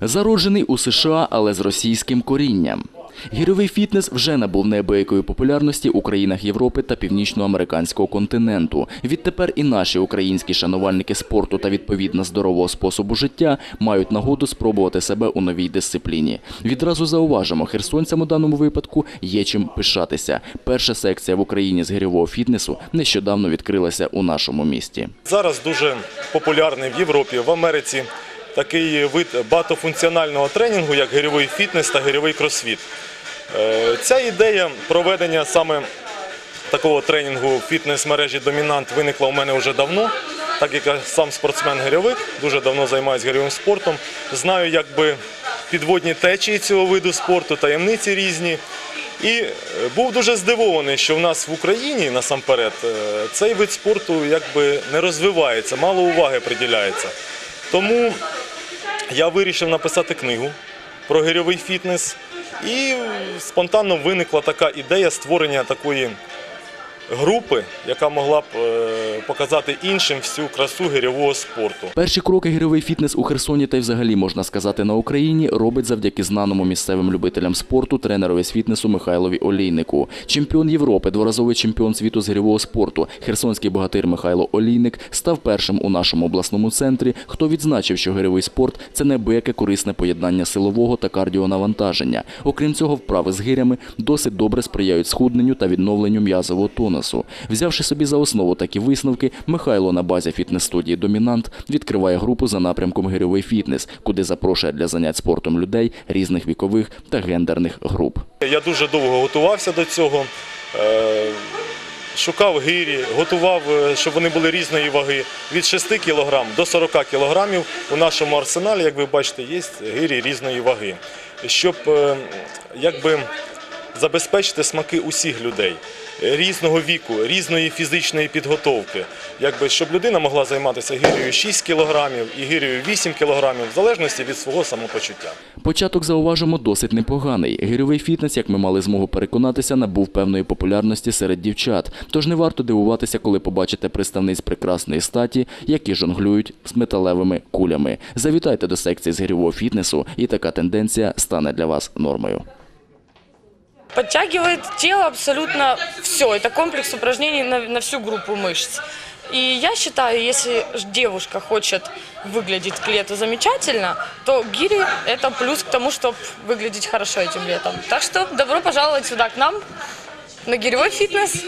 Зароджений у США, але з російським корінням. Гірьовий фітнес вже набув неабиякої популярності у країнах Європи та північноамериканського континенту. Відтепер і наші українські шанувальники спорту та відповідно здорового способу життя мають нагоду спробувати себе у новій дисципліні. Відразу зауважимо, херсонцям у даному випадку є чим пишатися. Перша секція в Україні з гірьового фітнесу нещодавно відкрилася у нашому місті. Зараз дуже популярний в Європі, в Америці такий вид багатофункціонального тренінгу, як гирьовий фітнес та гирьовий кросфіт. Е, Ця ідея проведення саме такого тренінгу в фітнес-мережі Домінант виникла у мене вже давно, так як я сам спортсмен-гирьовик, дуже давно займаюся гирьовим спортом. Знаю, якби підводні течії цього виду спорту, таємниці різні. І е, був дуже здивований, що в нас в Україні насамперед е, цей вид спорту якби не розвивається, мало уваги приділяється. Тому я вирішив написати книгу про гирьовий фітнес, і спонтанно виникла така ідея створення такої групи, яка могла б е, показати іншим всю красу гирьового спорту. Перші кроки гірьовий фітнес у Херсоні та й взагалі можна сказати на Україні робить завдяки знаному місцевим любителям спорту тренерові з фітнесу Михайлові Олійнику. Чемпіон Європи, дворазовий чемпіон світу з гірьового спорту, херсонський богатир Михайло Олійник став першим у нашому обласному центрі, хто відзначив, що гирьовий спорт це неабияке корисне поєднання силового та кардіонавантаження. Окрім цього, вправи з гирями досить добре сприяють схудненню та відновленню м'язового тонусу. Взявши собі за основу такі висновки, Михайло на базі фітнес-студії Домінант відкриває групу за напрямком гирьовий фітнес, куди запрошує для занять спортом людей різних вікових та гендерних груп. Я дуже довго готувався до цього. е, Шукав гирі, готував, е, щоб вони були різної ваги. Від 6 кг до 40 кг у нашому арсеналі, як ви бачите, є гирі різної ваги. Щоб е, якби, забезпечити смаки усіх людей е, різного віку, різної фізичної підготовки. Якби, щоб людина могла займатися гирею 6 кг і гирею 8 кг, в залежності від свого самопочуття. Початок зауважимо досить непоганий. Гирьовий фітнес, як ми мали змогу переконатися, набув певної популярності серед дівчат. Тож не варто дивуватися, коли побачите представниць прекрасної статі, які жонглюють з металевими кулями. Завітайте до секції з гирьового фітнесу, і така тенденція стане для вас нормою. Подтягивает тело абсолютно все. Это комплекс упражнений на, на всю группу мышц. И я считаю, если девушка хочет выглядеть к лету замечательно, то гири – это плюс к тому, чтобы выглядеть хорошо этим летом. Так что добро пожаловать сюда к нам на гиревой фитнес.